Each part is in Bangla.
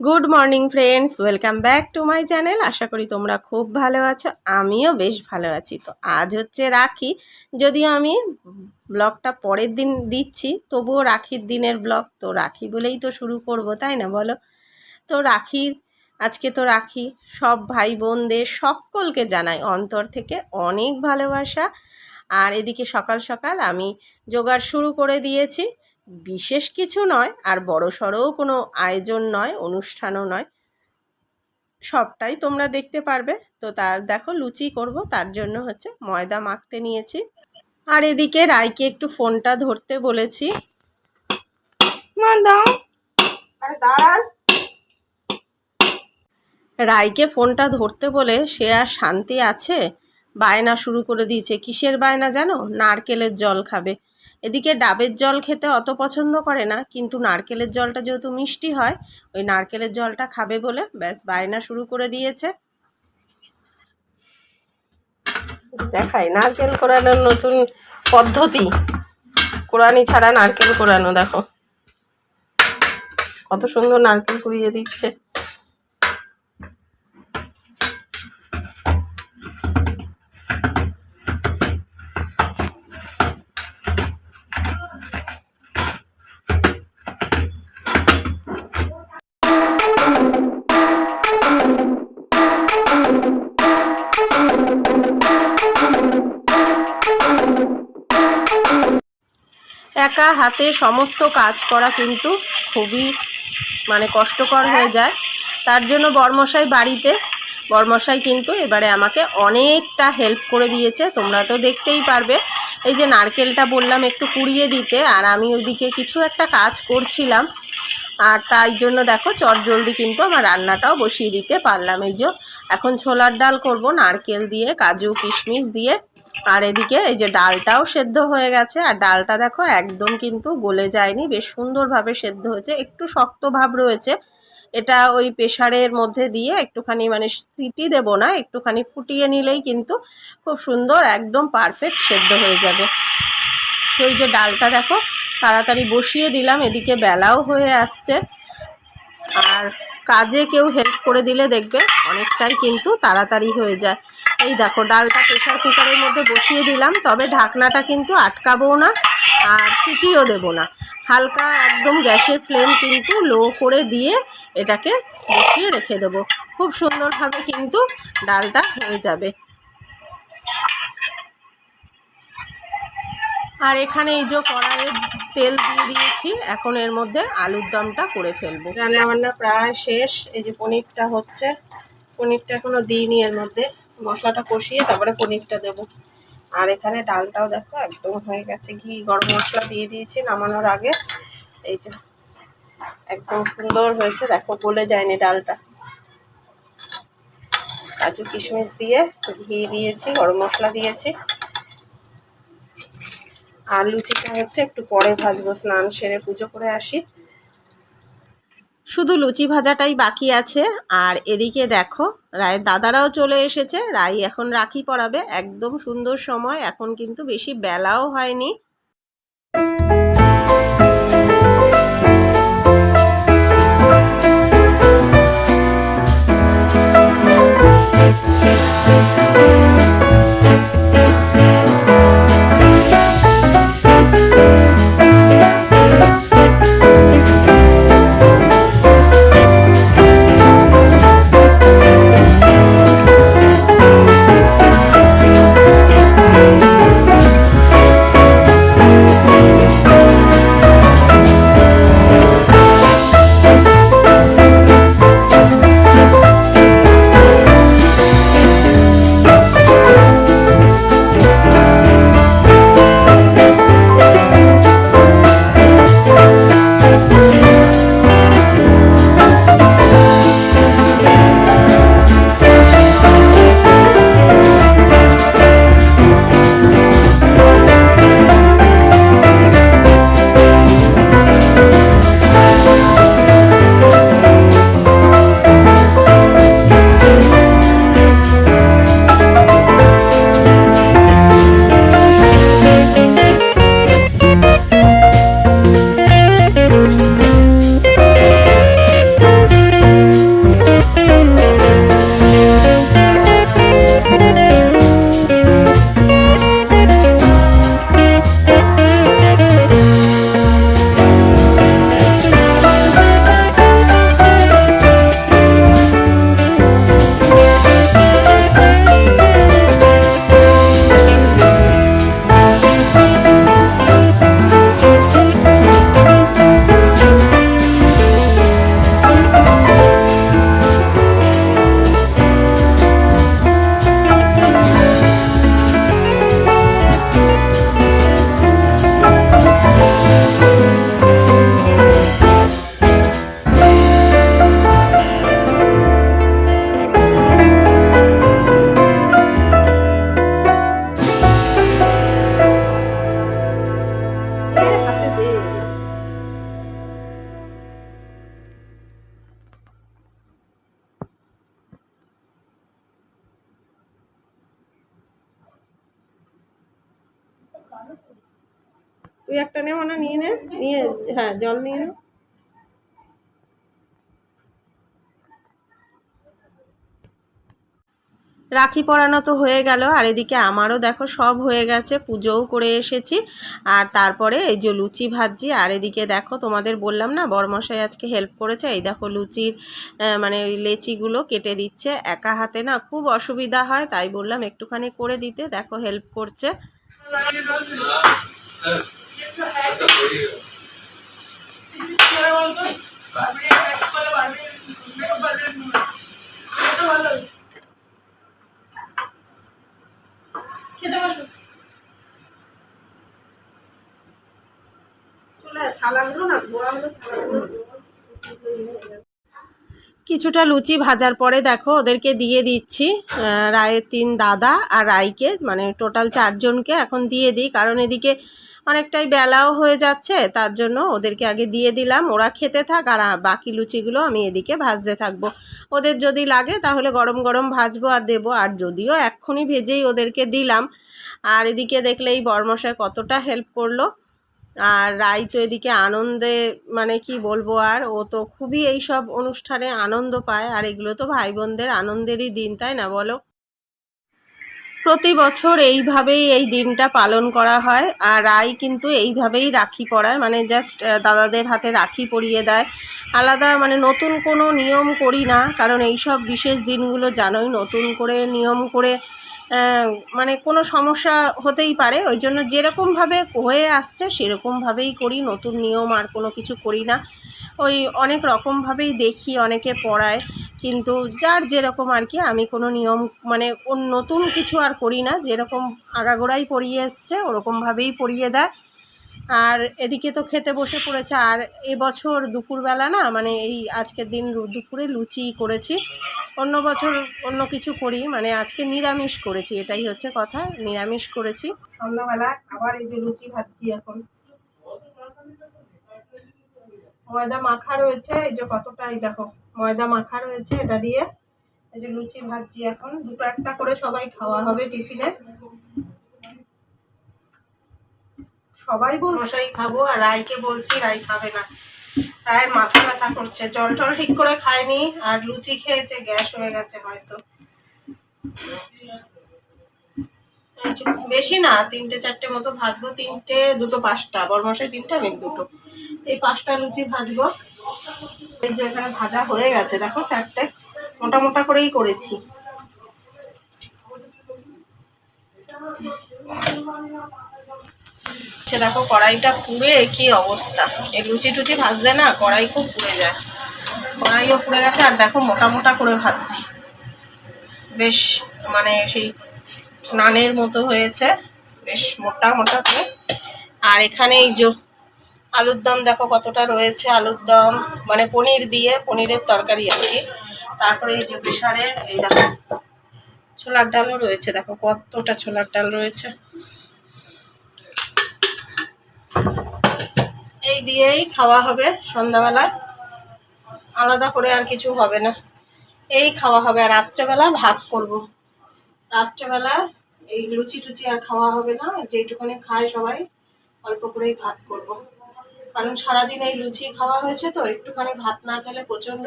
Good morning friends welcome back to my channel আশা করি তোমরা খুব ভালো আছো। আমিও বেশ ভালো আছি। তো আজ হচ্ছে রাখি। যদিও আমি ব্লগটা পরের দিন দিচ্ছি, তবুও রাখির দিনের ব্লগ। তো রাখি বলেই তো শুরু করব, তাই না বলো? তো রাখির, আজকে তো রাখি। সব ভাই বোনদের সকলকে জানাই অন্তর থেকে অনেক ভালোবাসা। আর এদিকে সকাল সকাল আমি জোগাড় শুরু করে দিয়েছি। বিশেষ কিছু নয় আর বড় সড়ও কোনো আয়োজন নয় অনুষ্ঠানও নয়। সবটাই তোমরা দেখতে পারবে। তো তার দেখো লুচি করব তার জন্য হচ্ছে ময়দা মাখতে নিয়েছি। আর এদিকে রাইকে একটু ফোনটা ধরতে বলেছি। মা দাও আরে দাঁড়ান। রাইকে ফোনটা ধরতে বলে সে আর শান্তি আছে? বায়না শুরু করে দিয়েছে। কিসের বায়না জানো? নারকেলের জল খাবে। এদিকে ডাবের জল খেতে অত পছন্দ করে না, কিন্তু নারকেলের জলটা যেহেতু মিষ্টি হয়, ওই নারকেলের জলটা খাবে বলে ব্যাস বায়না শুরু করে দিয়েছে। দেখাই, নারকেল কোরানোর নতুন পদ্ধতি। কোরআনি ছাড়া নারকেল কোরানো, দেখো। কত সুন্দর নারকেল কুড়িয়ে দিচ্ছে। একা হাতে সমস্ত কাজ করা কিন্তু খুবই মানে কষ্টকর হয়ে যায়। তার জন্য বর্মশাই বাড়িতে, বর্মশাই কিন্তু এবারে আমাকে অনেকটা হেল্প করে দিয়েছে, তোমরা তো দেখতেই পারবে। এই যে নারকেলটা বললাম একটু কুড়িয়ে দিতে, আর আমি ওইদিকে কিছু একটা কাজ করছিলাম। আর তাই জন্য দেখো চট জলদি কিন্তু আমার রান্নাটাও বসিয়ে দিতে পারলাম। এই যে এখন ছোলার ডাল করব, নারকেল দিয়ে, কাজু, কিশমিশ দিয়ে। আর এদিকে এই যে ডালটাও সেদ্ধ হয়ে গেছে, আর ডালটা দেখো একদম কিন্তু গলে যায়নি, বেশ সুন্দরভাবে সেদ্ধ হয়েছে, একটু শক্ত ভাব রয়েছে। এটা ওই প্রেশারের মধ্যে দিয়ে একটুখানি মানে সিটি দেবো না, একটুখানি ফুটিয়ে নিলেই কিন্তু খুব সুন্দর, একদম পারফেক্ট সেদ্ধ হয়ে যাবে। তো এই যে ডালটা দেখো, তাড়াতাড়ি বসিয়ে দিলাম, এদিকে বেলাও হয়ে আসছে। আর কাজে কেউ হেল্প করে দিলে দেখবে, অনেকটাই কিন্তু তাড়াতাড়ি হয়ে যায়। এই দেখো, ডালটা প্রেশার কুকারের মধ্যে বসিয়ে দিলাম, তবে ঢাকনাটা কিন্তু আটকাবো না আর সিটিও দেবো না। হালকা একদম গ্যাসের ফ্লেম কিন্তু লো করে দিয়ে এটাকে বসিয়ে রেখে দেবো। খুব সুন্দরভাবে কিন্তু ডালটা হয়ে যাবে। আর এখানে এই যে কড়াইয়ে তেল দিয়ে দিয়েছি, এখন এর মধ্যে আলুর দমটা করে ফেলব। রান্না বান্না প্রায় শেষ, এই যে পনিরটা হচ্ছে, পনিরটা এখনও দিইনি এর মধ্যে। মশলাটা কষিয়ে তারপরে পনিরটা দেবো। আর এখানে ডালটাও দেখো একদম হয়ে গেছে। ঘি, গরম মশলা দিয়ে দিয়েছি নামানোর আগে। এই যে একদম সুন্দর হয়েছে, দেখো গলে যায়নি ডালটা। কাজু কিশমিশ দিয়ে ঘি দিয়েছি, গরম মশলা দিয়েছি। আর লুচিটা হচ্ছে একটু পরে ভাজবো, স্নান সেরে পুজো করে আসি। শুধু লুচি ভাজাটাই বাকি আছে। আর এদিকে দেখো, রায়ের দাদারাও চলে এসেছে। রাই এখন রাখি পরাবে। একদম সুন্দর সময়। এখন কিন্তু বেশি বেলাও হয়নি। নে মানে নিয়ে নে, নিয়ে হ্যাঁ জল নিয়ে নে। রাখি পরানো তো হয়ে গেল, আর এদিকে আমারও দেখো সব হয়ে গেছে, পুজোও করে এসেছি। আর তারপরে এই যে লুচি ভাজছি, আর এদিকে দেখো তোমাদের বললাম না, বরমশাই আজকে হেল্প করেছে, এই দেখো লুচির মানে ওই লেচিগুলো কেটে দিচ্ছে। একা হাতে না খুব অসুবিধা হয়, তাই বললাম একটুখানি করে দিতে, দেখো হেল্প করছে। কিছুটা লুচি ভাজার পরে দেখো ওদেরকে দিয়ে দিচ্ছি রায়ের তিন দাদা আর রাইকে মানে টোটাল চারজনকে এখন দিয়ে দিই। কারণ এদিকে অনেকটাই বেলাও হয়ে যাচ্ছে, তার জন্য ওদেরকে আগে দিয়ে দিলাম। ওরা খেতে থাক আর বাকি লুচিগুলো আমি এদিকে ভাজতে থাকব। ওদের যদি লাগে তাহলে গরম গরম ভাজবো আর দেবো। আর যদিও এক্ষুনি ভেজেই ওদেরকে দিলাম, আর এদিকে দেখলে এই বর্মশাই কতটা হেল্প করল। আর রাই তো এদিকে আনন্দে মানে কি বলব আর, ও তো খুবই এই সব অনুষ্ঠানে আনন্দ পায়। আর এগুলো তো ভাই বোনদের আনন্দেরই দিন, তাই না বলো? প্রতি বছর এইভাবেই এই দিনটা পালন করা হয় আর রাই কিন্তু এইভাবেই রাখি পরায় মানে জাস্ট দাদাদের হাতে রাখি পরিয়ে দেয়। আলাদা মানে নতুন কোনো নিয়ম করি না, কারণ এই সব বিশেষ দিনগুলো জানোই, নতুন করে নিয়ম করে মানে কোনো সমস্যা হতেই পারে। ওই জন্য যেরকমভাবে হয়ে আসছে, সেরকমভাবেই করি, নতুন নিয়ম আর কোনো কিছু করি না। ওই অনেক রকমভাবেই দেখি, অনেকে পড়ায়। কিন্তু যার যেরকম আর কি, আমি কোনো নিয়ম মানে নতুন কিছু আর করি না, যেরকম আগাগোড়াই পরিয়ে এসছে, ওরকমভাবেই পরিয়ে দেয়। আর এদিকে তো খেতে বসে পড়েছে, আর এবছর দুপুরবেলা না মানে এই আজকের দিন দুপুরে লুচি করেছি। অন্য বছর অন্য কিছু করি মানে আজকে নিরামিষ করেছি, এটাই হচ্ছে কথা, নিরামিষ করেছি। সন্ধ্যাবেলা আবার এই যে লুচি ভাজছি এখন। ময়দা মাখা রয়েছে, এই যে কতটা, এই দেখো, ময়দা মাখা রয়েছে, এটা দিয়ে, এই যে লুচি ভাজছি এখন, দুটো একটা করে সবাই খাওয়া হবে টিফিনে। সবাই বল মশাই খাব, আর রায়কে বলছি, রায় খাবে না। রায়ের মাথা ব্যথা করছে, জল টল ঠিক করে খায়নি, আর লুচি খেয়েছে, গ্যাস হয়ে গেছে হয়তো। বেশি না, তিনটে, চারটে মতো ভাজবো, তিনটে, দুটো, পাঁচটা। বরমশাই তিনটে, আমি দুটো। এই পাঁচটা লুচি ভাজবো। এই যে এখানে ভাজা হয়ে গেছে, দেখো চারটে। মোটা মোটা করেই করেছি। সে দেখো কড়াইটা পুড়ে কি অবস্থা। এই লুচি টুচি ভাজলে না কড়াই খুব পুড়ে যায়। কড়াইও পুড়ে গেছে, আর দেখো মোটা মোটা করে ভাজছি। বেশ মানে সেই নানের মতো হয়েছে। বেশ মোটা মোটা করে। আর এখানে এই যে আলুর দম দেখো কতটা রয়েছে, আলুর দম মানে পনির দিয়ে পনিরের তরকারি আর কি। তারপরে এই যে প্রেশারে এই দেখো, ছোলার ডালও রয়েছে, দেখো কতটা ছোলার ডাল রয়েছে। এই দিয়েই খাওয়া হবে সন্ধ্যাবেলা। আলাদা করে আর কিছু হবে না। এই খাওয়া হবে, আর রাত্রেবেলা ভাত করব। রাত্রেবেলা এই লুচি টুচি আর খাওয়া হবে না যেটুকুনি খায় সবাই, অল্প করেই ভাত করব। কারণ সারাদিন এই লুচি খাওয়া হয়েছে তো, একটুখানি ভাত না খেলে প্রচণ্ড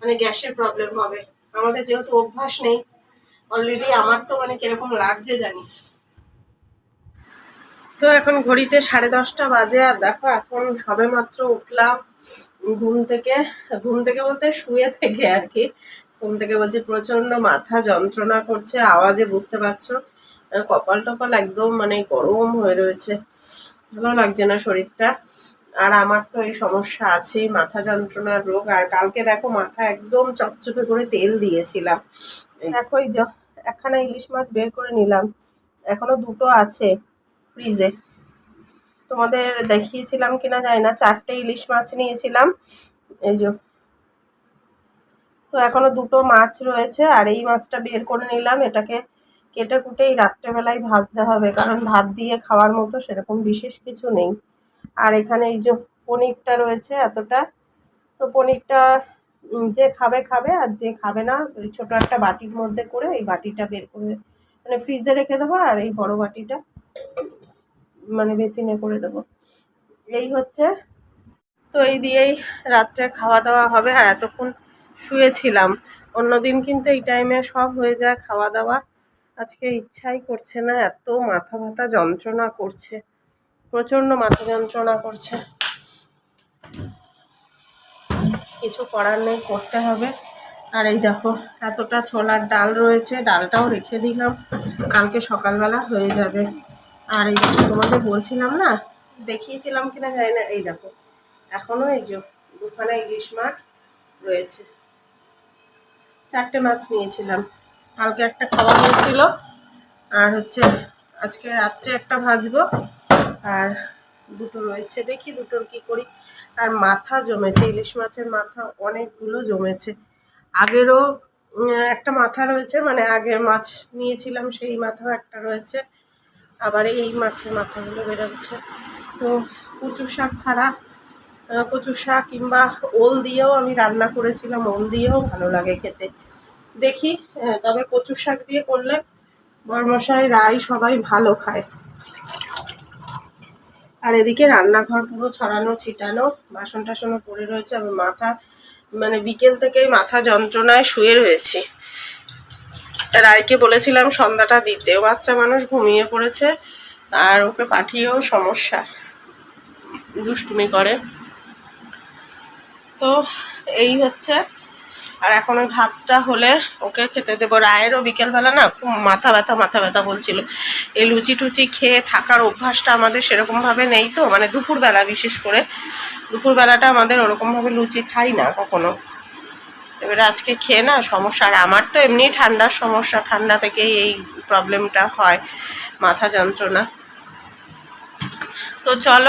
মানে গ্যাসের প্রবলেম হবে। আমাদের যেহেতু অভ্যাস নেই অলরেডি আমার তো মানে কীরকম লাগছে জানি। তো এখন ঘড়িতে সাড়ে দশটা বাজে, আর দেখো এখন সবে মাত্র উঠলাম ঘুম থেকে। ঘুম থেকে বলতে শুয়ে থেকে আর কি। ঘুম থেকে বলছে প্রচণ্ড মাথা যন্ত্রণা করছে, আওয়াজে বুঝতে পারছ। কপাল টপাল একদম মানে গরম হয়ে রয়েছে। ভালো লাগছে না শরীরটা। আর আমার তো এই সমস্যা আছেই, মাথা যন্ত্রণার রোগ। আর কালকে দেখো মাথা একদম চপচপে করে তেল দিয়েছিলাম। দেখো এই একখানা ইলিশ মাছ বের করে নিলাম। এখনও দুটো আছে ফ্রিজে। তোমাদের দেখিয়েছিলাম কিনা জানি না, চারটে ইলিশ মাছ নিয়েছিলাম। এই যে, তো এখনও দুটো মাছ রয়েছে। আর এই মাছটা বের করে নিলাম। এটাকে কেটে কুটে এই রাত্রেবেলায় ভাজতে হবে, কারণ ভাত দিয়ে খাওয়ার মতো সেরকম বিশেষ কিছু নেই। আর এখানে এই যে পনিরটা রয়েছে এতটা, তো পনিরটা যে খাবে খাবে আর যে খাবে না, ওই ছোট একটা বাটির মধ্যে করে এই বাটিটা বের করে মানে ফ্রিজে রেখে দেবো আর এই বড় বাটিটা মানে বেসিনে করে দেবো। এই হচ্ছে, তো এই দিয়েই রাত্রে খাওয়া দাওয়া হবে আর এতক্ষণ শুয়েছিলাম। অন্যদিন কিন্তু এই টাইমে সব হয়ে যায় খাওয়া দাওয়া। আজকে ইচ্ছাই করছে না, এত মাথা ব্যথা, যন্ত্রণা করছে। প্রচণ্ড মাথা যন্ত্রণা করছে। কিছু করার নেই, করতে হবে। আর এই দেখো, এতটা ছোলার ডাল রয়েছে, ডালটাও রেখে দিলাম। কালকে সকালবেলা হয়ে যাবে। আর এই দেখো, তোমাদের বলছিলাম না, দেখিয়েছিলাম কিনা জানি না, এই দেখো। এখনও এই যে দুখানা ইলিশ মাছ রয়েছে। চারটে মাছ নিয়েছিলাম। কালকে একটা খাওয়া হয়েছিল। আর হচ্ছে আজকে রাত্রে একটা ভাজবো। আর দুটো রয়েছে, দেখি দুটোর কি করি। আর মাথা জমেছে, ইলিশ মাছের মাথা অনেকগুলো জমেছে। আগেরও একটা মাথা রয়েছে মানে আগের মাছ নিয়েছিলাম, সেই মাথাও একটা রয়েছে। আবার এই মাছের মাথাগুলো বেরোচ্ছে। তো কচু শাক ছাড়া কচু শাক কিংবা ওল দিয়েও আমি রান্না করেছিলাম, ওল দিয়েও ভালো লাগে খেতে। দেখি তবে কচু শাক দিয়ে করলে বরমশাই, রাই সবাই ভালো খায়। আর এদিকে রান্নাঘর পুরো ছড়ানো, ছিটানো বাসন টাসনও পড়ে রয়েছে আমি মাথা মানে বিকেল থেকেই মাথা যন্ত্রণায় শুয়ে রয়েছি। রায়কে বলেছিলাম সন্ধ্যাটা দিতে। বাচ্চা মানুষ ঘুমিয়ে পড়েছে, আর ওকে পাঠিয়েও সমস্যা, দুষ্টুমি করে। তো এই হচ্ছে আর এখন ওই ভাতটা হলে ওকে খেতে দেবো। রায়েরও বিকেলবেলা না খুব মাথা ব্যথা মাথা ব্যথা বলছিল। এই লুচি টুচি খেয়ে থাকার অভ্যাসটা আমাদের সেরকমভাবে নেই তো মানে দুপুরবেলা বিশেষ করে। দুপুরবেলাটা আমাদের ওরকমভাবে লুচি খাই না কখনো। এবারে আজকে খেয়ে না সমস্যা, আর আমার তো এমনি ঠান্ডার সমস্যা, ঠান্ডা থেকেই এই প্রবলেমটা হয়, মাথা যন্ত্রণা। তো চলো